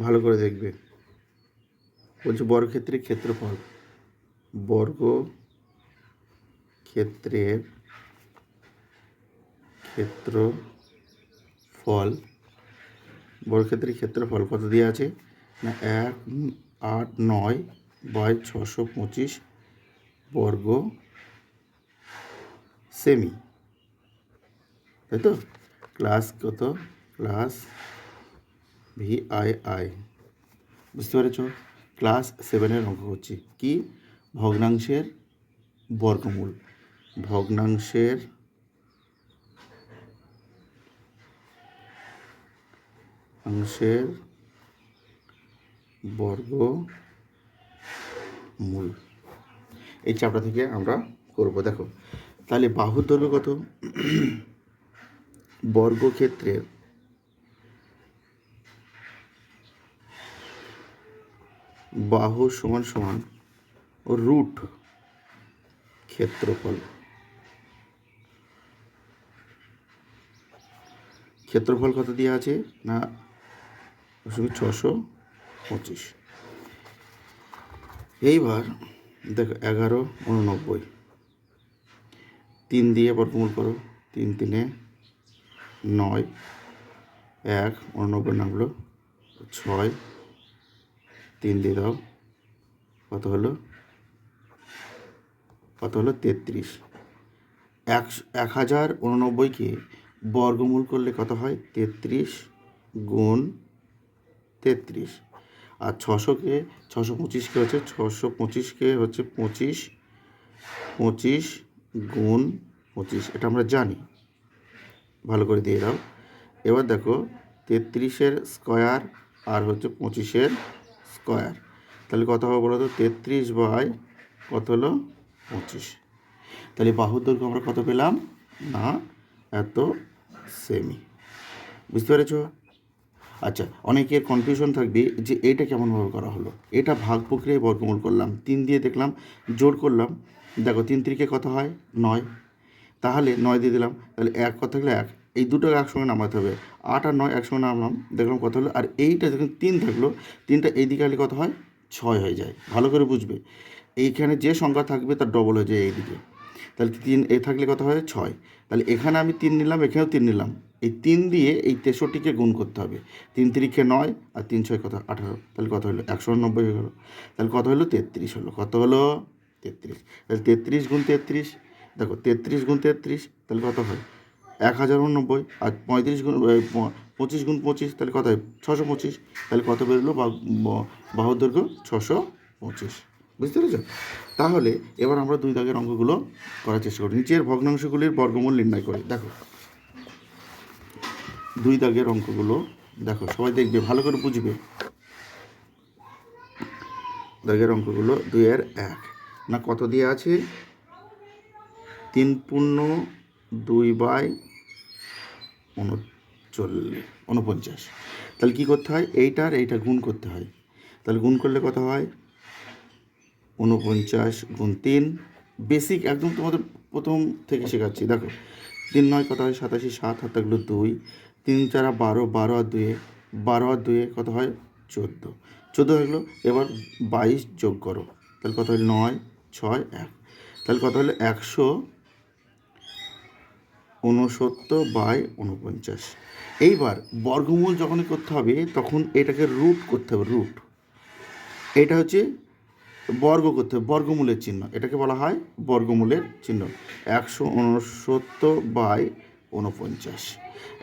ভালো করে দেখবে। বলছে বর্গক্ষেত্রের ক্ষেত্রফল। বর্গ ক্ষেত্রের ক্ষেত্র ক্ষেত্রফল। বর্গক্ষেত্রের ক্ষেত্রফল কত দিয়ে আছে? না, এক আট, নয়, বাই ছশো পঁচিশ বর্গ সেমি। তাই তো? ক্লাস কত? ক্লাস ভি আই আই বুঝতে পেরেছ? ক্লাস সেভেনের অঙ্ক হচ্ছে কি? ভগ্নাংশের বর্গমূল। ভগ্নাংশের অংশের বর্গমূল। এই চাপটা থেকে আমরা করব। দেখো, তাহলে বাহুর দৈর্ঘ্য কত? বর্গক্ষেত্রের বাহু সমান সমান রুট ক্ষেত্রফল। ক্ষেত্রফল কত দিয়ে আছে? না ছশো পঁচিশ। এইবার দেখো, এগারো উননব্বই। তিন দিয়ে বর্গমূল করো, তিন তিনে নয়, এক, উননব্বই নামলো, ছয় তিন দিয়ে দাও কত হলো? কত হলো? তেত্রিশ। এক এক হাজার উননব্বইকে বর্গমূল করলে কত হয়? তেত্রিশ গুণ তেত্রিশ। আর ছশোকে ছশো পঁচিশকে হচ্ছে, ছশো পঁচিশকে হচ্ছে পঁচিশ পঁচিশ গুণ পঁচিশ। এটা আমরা জানি। ভালো করে দিয়ে দাও। এবার দেখো, তেত্রিশের স্কোয়ার আর হচ্ছে পঁচিশের স্কোয়ার। তাহলে কত হবে বলো তো তেত্রিশ বাই কত হলো? পঁচিশ। তাহলে বাহুর দৈর্ঘ্য আমরা কত পেলাম? না, এত সেমি বুঝতে পেরেছ? আচ্ছা অনেকের কনফিউশন থাকবে যে এটা কেমনভাবে করা হলো। এটা ভাগ প্রক্রিয়ায় বর্গমূল করলাম। তিন দিয়ে দেখলাম জোর করলাম। দেখো, তিন তিরিকে কত হয়? নয়। তাহলে নয় দিয়ে দিলাম। তাহলে এক কত থাকলে এক? এই দুটো একসঙ্গে নামাতে হবে। আট আর নয় একসঙ্গে নামলাম, দেখলাম কত হলো। আর এইটা যখন তিন থাকল, তিনটা এই দিকে আলে কত হয়? ছয় হয়ে যায়। ভালো করে বুঝবে। এইখানে যে সংখ্যা থাকবে তার ডবল হয়ে যায় এইদিকে। তাহলে তিন, এ থাকলে কত হয়? ছয়। তাহলে এখানে আমি তিন নিলাম, এখানেও তিন নিলাম। এই তিন দিয়ে এই তেষট্টিকে গুণ করতে হবে। তিন তিরিখে নয় আর তিন ছয় কত? আঠারো। তাহলে কত হলো? একশো নব্বই হয়ে গেলো তাহলে কত হলো? তেত্রিশ হলো। কত হলো? তেত্রিশ। তাহলে তেত্রিশ গুণ তেত্রিশ। দেখো, তেত্রিশ গুণ তেত্রিশ, তাহলে কত হয়? এক হাজার উননব্বই আর পঁয়ত্রিশ গুণ পঁচিশ গুণ পঁচিশ, তাহলে কত ছশো পঁচিশ। তাহলে কত বেরোলো? বাহুর দৈর্ঘ্য ছশো পঁচিশ। বুঝতে পেরেছ? তাহলে এবার আমরা দুই দাগের অঙ্কগুলো করার চেষ্টা করি। নিচের ভগ্নাংশগুলির বর্গমূল নির্ণয় করি। দেখো, দুই দাগের অঙ্কগুলো দেখো, সবাই দেখবে, ভালো করে বুঝবে। দাগের অঙ্কগুলো দুই দুইয়ের এক। না, কত দিয়ে আছে? তিন পূর্ণ দুই বাই উনচল্লিশ উনপঞ্চাশ। তাহলে কী করতে হয়? এইটার এইটা গুণ করতে হয়। তাহলে গুণ করলে কত হয়? উনপঞ্চাশ গুণ তিন। বেসিক, একদম তোমাদের প্রথম থেকে শেখাচ্ছি। দেখো, তিন নয় কত হয়? সাতাশি, সাত হাত থাকল দুই। তিন, চারা বারো বারো আর দুয়ে বারো আর দুয়ে কত হয়? চোদ্দ। চোদ্দ গেলো, এবার বাইশ যোগ করো। তাহলে কত হলো? নয়, ছয়, এক। তাহলে কত হলো? একশো ঊনসত্তর বাই উনপঞ্চাশ এইবার বর্গমূল যখনই করতে হবে, তখন এটাকে রুট করতে হবে রুট এটা হচ্ছে বর্গ করতে হবে, বর্গমূলের চিহ্ন। এটাকে বলা হয় বর্গমূলের চিহ্ন। একশো উনসত্তর বাই উনপঞ্চাশ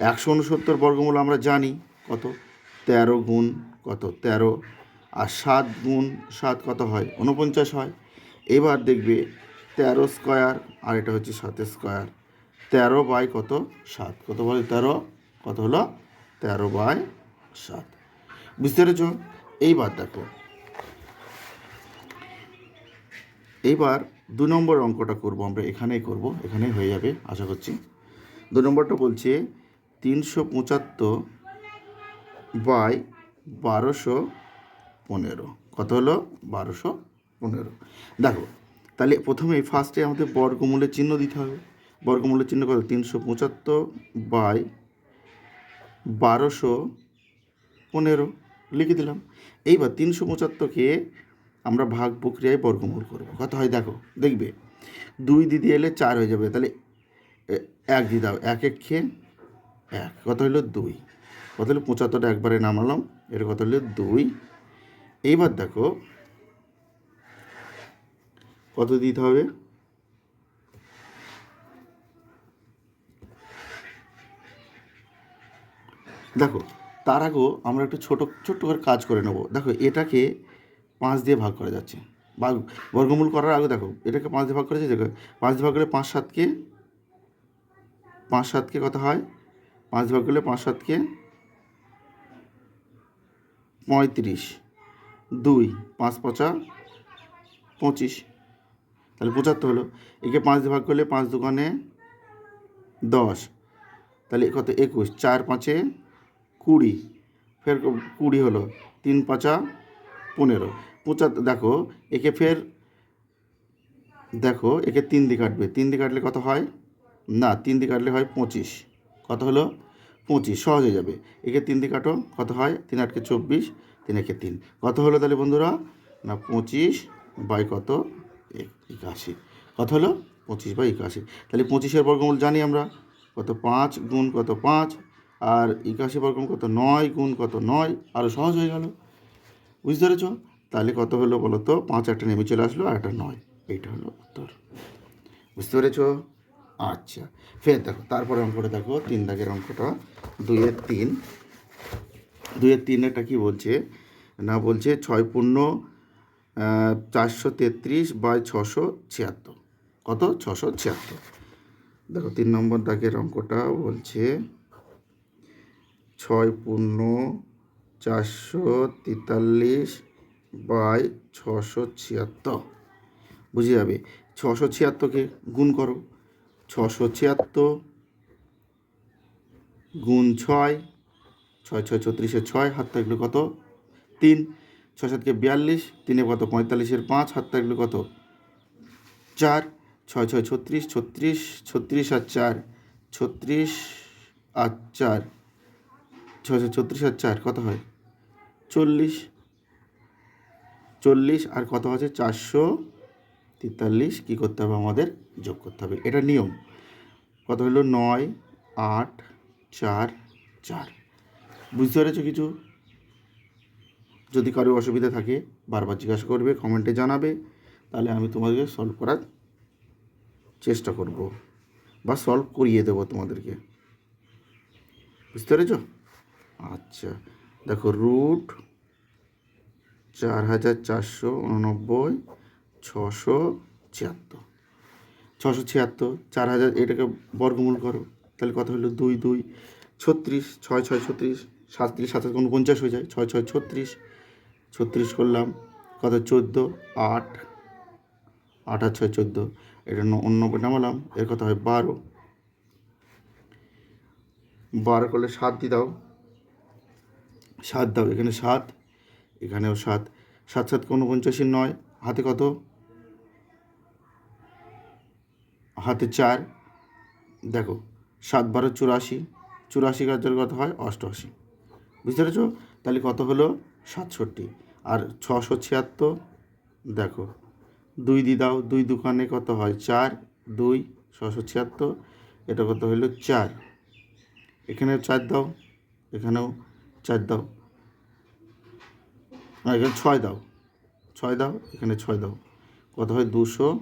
একশো উনসত্তর বর্গমূল আমরা জানি কত? তেরো গুণ কত? তেরো। আর সাত গুণ সাত কত হয়? উনপঞ্চাশ হয়। এবার দেখবে তেরো স্কোয়ার, আর এটা হচ্ছে সাতের স্কোয়ার। তেরো বাই কত সাত? কত বলে তেরো? কত হলো? তেরো বাই সাত। বুঝতে পেরেছ? এইবার দেখো। এইবার দু নম্বর অঙ্কটা করব আমরা। এখানেই করব। এখানেই হয়ে যাবে, আশা করছি। দু নম্বরটা বলছে তিনশো পঁচাত্তর বাই বারোশো পনেরো। কত হলো? বারোশো পনেরো। দেখো, তাহলে প্রথমেই ফার্স্টে আমাদের বর্গমূলের চিহ্ন দিতে হবে। বর্গমূলের চিহ্ন কত? তিনশো পঁচাত্তর বাই বারোশো পনেরো। লিখে দিলাম। এইবার তিনশো পঁচাত্তরকে আমরা ভাগ প্রক্রিয়ায় বর্গমূল করব। কত হয়, দেখো, দেখবে? দুই দিদি এলে চার হয়ে যাবে। তাহলে এক দিয়ে দাও। এক এক খেয়ে এক। কত হলো দুই। কত হলো পঁচাত্তরটা একবারে নামালাম। এটা কত হলো দুই। এইবার দেখো, কত দিতে হবে? দেখো, তার আগেও আমরা একটু ছোটো, ছোট্ট করে কাজ করে নেব। দেখো, এটাকে পাঁচ দিয়ে ভাগ করা যাচ্ছে। বা বর্গমূল করার আগে দেখো, এটাকে পাঁচ দিয়ে ভাগ করা যাচ্ছে। দেখো পাঁচ দিয়ে ভাগ করলে পাঁচ সাতকে পাঁচ সাতকে কত হয়? পাঁচ ভাগ করলে পাঁচ সাতকে পঁয়ত্রিশ। দুই, পাঁচ পঁচা পঁচিশ। তাহলে পঁচাত্তর হলো। একে পাঁচ দিয়ে ভাগ করলে পাঁচ দোকানে দশ। তাহলে কত? একুশ। চার পাঁচে কুড়ি। ফের কুড়ি হলো, তিন পাঁচা পনেরো। পঁচাত্তর দেখো, একে ফের, দেখো, একে তিন দিয়ে কাটবে। তিন দিয়ে কাটলে কত হয়? না, তিন দিয়ে কাটলে হয় পঁচিশ। কত হলো? পঁচিশ, সহজ হয়ে যাবে। একে তিন দিয়ে কাটো, কত হয়? তিন আটকে চব্বিশ, তিন একে তিন। কত হলো তাহলে বন্ধুরা? না, পঁচিশ বাই কত? একাশি। কত হলো? পঁচিশ বাই একাশি। তাহলে পঁচিশের বর্গমূল জানি আমরা। কত পাঁচ গুণ কত পাঁচ? আর একাশি বর্গমূল কত? নয় গুণ কত? নয়। আরও সহজ হয়ে গেল। বুঝতে পেরেছ? তাহলে কত হলো বলো তো? পাঁচ একটা নেমে চলে আসলো আর একটা নয়। এইটা হলো উত্তর। বুঝতে পেরেছ? আচ্ছা। ফের দেখো, তারপরে অঙ্কটা দেখো। তিন দাগের অঙ্কটা। দুইয়ের তিন। দুইয়ের তিনেরটা কি বলছে? না, বলছে ছয় পূর্ণ চারশো তেত্রিশ বাই ছশো ছিয়াত্তর। কত? ছশো ছিয়াত্তর। দেখো, তিন নম্বর দাগের অঙ্কটা বলছে ছয় পূর্ণ চারশো তেতাল্লিশ বাই ছশো ছিয়াত্তর। বুঝে যাবে? ছশো ছিয়াত্তরকে গুণ করো। ছশো ছিয়াত্তর গুণ ছয় ছয় ছয়, ছত্রিশে ছয়, হাত থাকলে কত? তিন। ছয় সাতকে বিয়াল্লিশ, তিনে কত? পঁয়তাল্লিশের পাঁচ, হাত থাকলে কত? চার। ছয় ছয়, ছত্রিশ ছত্রিশ ছত্রিশ আর চার। ছত্রিশ আর চার। ছয় ছত্রিশ আর চার কত হয়? চল্লিশ। চল্লিশ আর কত আছে? চারশো তেতাল্লিশ। কী করতে হবে? আমাদের যোগ করতে হবে। এটা নিয়ম। কত হলো? নয়, আট, চার চার। বুঝতে পেরেছ কিছু? যদি কারও অসুবিধা থাকে, বারবার জিজ্ঞাসা করবে, কমেন্টে জানাবে, তাহলে আমি তোমাদেরকে সলভ করার চেষ্টা করব বা সলভ করিয়ে দেবো তোমাদেরকে। বুঝতে পেরেছ? আচ্ছা দেখো রুট চার হাজার চারশো উননব্বই, ছশো ছিয়াত্তর। ছশো ছিয়াত্তর, চার হাজার, এটাকে বর্গমূল করো, তাহলে কত হলো? দুই দুই, ছত্রিশ, ছয় ছয়, ছত্রিশ সাতত্রিশ সাতাশ উনপঞ্চাশ হয়ে যায়, ছয় ছয়, ছত্রিশ ছত্রিশ করলাম, কত? চোদ্দ, আট আট আর ছয়, চোদ্দ, এটা উননব্বই নামালাম, এর কথা হয় বারো। বারো করলে সাত দিয়ে দাও সাত দাও, এখানে সাত, এখানেও সাত। সাত সাত উনপঞ্চাশের নয়। হাতে কত? হাতে চার। দেখো, সাত বারো চুরাশি। চুরাশি কাজের কত হয়? অষ্টআশি। বুঝতে পেরেছ? তাহলে কত হলো? সাতষট্টি। আর ছশো ছিয়াত্তর, দেখো, দুই দি দাও, দুই দোকানে কত হয়? চার, দুই, ছশো ছিয়াত্তর। এটা কত হলো? চার। এখানে চার দাও, এখানেও চার দাও। না এখানে ছয় দাও। ছয় দাও, এখানে ছয় দাও। কত হয়? দুশো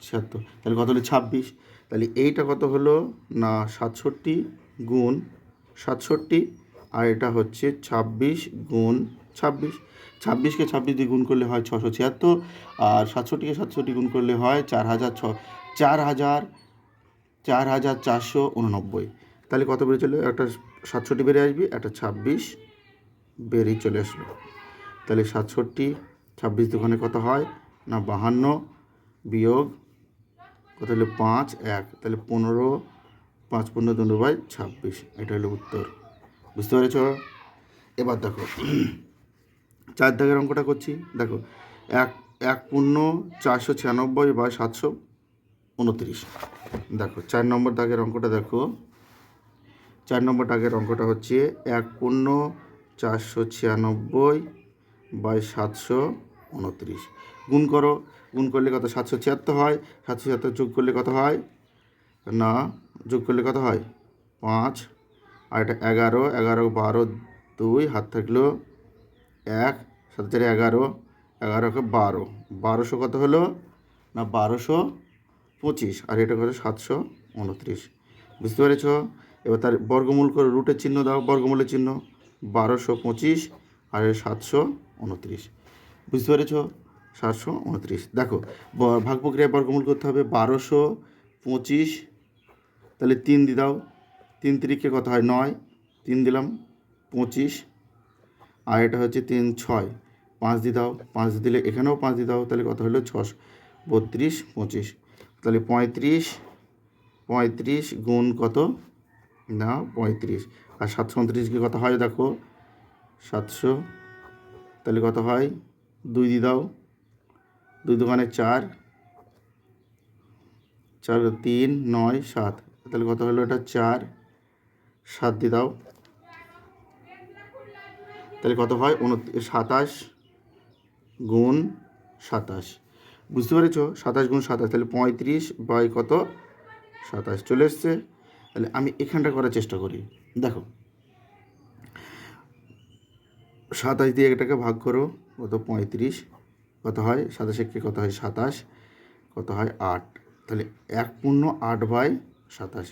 ছিয়াত্তর। তাহলে কত হলো? ছাব্বিশ। তাহলে এইটা কত হলো? না, সাতষট্টি গুণ সাতষট্টি। আর এটা হচ্ছে ছাব্বিশ গুণ ছাব্বিশ। ছাব্বিশকে ছাব্বিশ দিয়ে গুণ করলে হয় ছশো ছিয়াত্তর। আর সাতষট্টিকে সাতষট্টি গুণ করলে হয় চার হাজার ছ, চার হাজার চার হাজার চারশো উননব্বই। তাহলে কত বেড়ে চলে একটা সাতষট্টি বেড়ে আসবে, একটা ছাব্বিশ বেরিয়ে চলে আসলো তাহলে সাতষট্টি, ছাব্বিশ দোকানে কত হয়? না, বাহান্ন বিয়োগ কত হলো? পাঁচ, এক। তাহলে পনেরো, পাঁচ পনেরো দুটো বাই ছাব্বিশ। এটা হলো উত্তর। বুঝতে পেরেছ? এবার দেখো, চার দাগের অঙ্কটা করছি। দেখো, এক এক পূর্ণ চারশো ছিয়ানব্বই বা সাতশো উনত্রিশ। দেখো, চার নম্বর দাগের অঙ্কটা দেখো। চার নম্বর দাগের অঙ্কটা হচ্ছে এক পূর্ণ চারশো ছিয়ানব্বই বাই সাতশো উনত্রিশ। গুণ করো, গুণ করলে কত? সাতশো ছিয়াত্তর হয়। সাতশো ছিয়াত্তর যোগ করলে কত হয়? না, যোগ করলে কত হয়? পাঁচ। আর এটা এগারো এগারো, বারো, দুই, হাত থাকল এক, সাত চারে এগারো, এগারোকে বারো। বারোশো কত হলো? না, বারোশো পঁচিশ। আর এটা কত? সাতশো উনত্রিশ। বুঝতে পেরেছ? এবার তার বর্গমূল করে রুটের চিহ্ন দাও, বর্গমূলের চিহ্ন বারোশো পঁচিশ আর সাতশো উনত্রিশ। বুঝতে পেরেছ? সাতশো উনত্রিশ। দেখো ভাগ প্রক্রিয়ায় বর্গমূল করতে হবে বারোশো পঁচিশ। তাহলে তিন দি দাও। তিন তিরিখে কত হয়? নয়। তিন দিলাম, পঁচিশ। আর এটা হচ্ছে তিন, ছয়। পাঁচ দি দাও। পাঁচ দিলে এখানেও পাঁচ দি দাও। তাহলে কত হলো? ছশো বত্রিশ, পঁচিশ। তাহলে পঁয়ত্রিশ পঁয়ত্রিশ গুণ কত? না, পঁয়ত্রিশ। আর সাতশো উনত্রিশকে কত হয় দেখো? সাতশো। তাহলে কত হয়? দুই দি দাও। দুই দোকানে চার। চার তিন, নয়, সাত। তাহলে কত হলো এটা? চার। সাত দি দাও। তাহলে কত হয়? উনত্রিশ সাতাশ গুণ সাতাশ। বুঝতে পেরেছ? সাতাশ গুণ সাতাশ, তাহলে পঁয়ত্রিশ বাই কত? সাতাশ। চলে এসছে। তাহলে আমি এখানটা করার চেষ্টা করি। দেখো। সাতাশ দিয়ে এটাকে ভাগ করো, কত পঁয়ত্রিশ, কত হয়? সাতাশ একে কত হয়? সাতাশ, কত হয়? আট। তাহলে এক পূর্ণ আট বাই সাতাশ।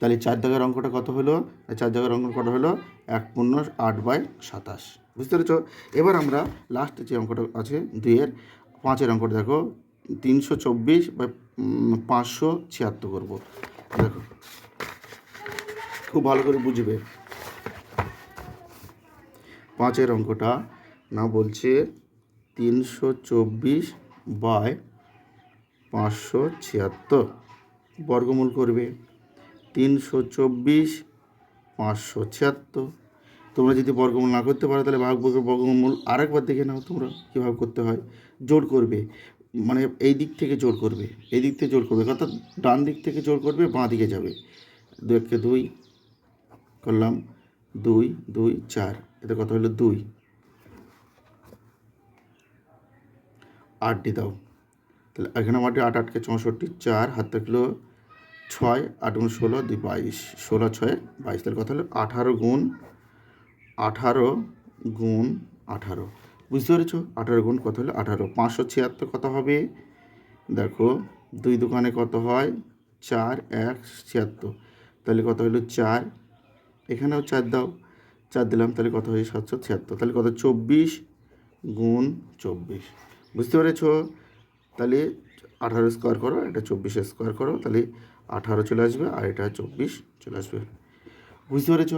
তাহলে চার জায়গার অঙ্কটা কত হলো? চার জায়গার অঙ্ক কত হলো? এক পূর্ণ আট বাই সাতাশ। বুঝতে পেরেছ? এবার আমরা লাস্ট যে অঙ্কটা আছে, দুইয়ের পাঁচের অঙ্কটা দেখো। তিনশো চব্বিশ বা পাঁচশো ছিয়াত্তর করব। দেখো। খুব ভালো করে বুঝবে। পাঁচের অঙ্কটা না বলছে তিনশো চব্বিশ বাই পাঁচশো ছিয়াত্তর। বর্গমূল করবে তিনশো চব্বিশ পাঁচশো ছিয়াত্তর। তোমরা যদি বর্গমূল না করতে পারো, তাহলে ভাগ বর্গমূল আরেকবার দেখে নাও তোমরা কীভাবে করতে হয়। জোর করবে মানে এই দিক থেকে জোর করবে, এই দিক থেকে জোর করবে, অর্থাৎ ডান দিক থেকে জোর করবে, বাঁ দিকে যাবে। দু একে দুই করলাম দুই দুই, চার। এতে কত হলো? দুই। আটটি দাও। তাহলে এখানে আমাদের আট, আটকে চৌষট্টি, চার, হাত থাকল ছয়, আট গুণ ষোলো, দুই বাইশ। ষোলো, ছয়, বাইশ। তাহলে কত হলো? আঠারো গুণ আঠারো গুণ আঠারো। বুঝতে পেরেছ? আঠারো গুণ কত হলো? আঠারো। পাঁচশো ছিয়াত্তর কত হবে? দেখো, দুই দোকানে কত হয়? চার, এক, ছিয়াত্তর। তাহলে কত হলো? চার এখানেও চার দাও। চার দিলাম, তাহলে কত হয়? সাতশো ছিয়াত্তর। তাহলে কত? চব্বিশ গুণ চব্বিশ। বুঝতে পেরেছ? তাহলে আঠারো স্কোয়ার করো এটা চব্বিশ স্কোয়ার করো, তাহলে আঠারো চলে আসবে, আর এটা চব্বিশ চলে আসবে। বুঝতে পেরেছ?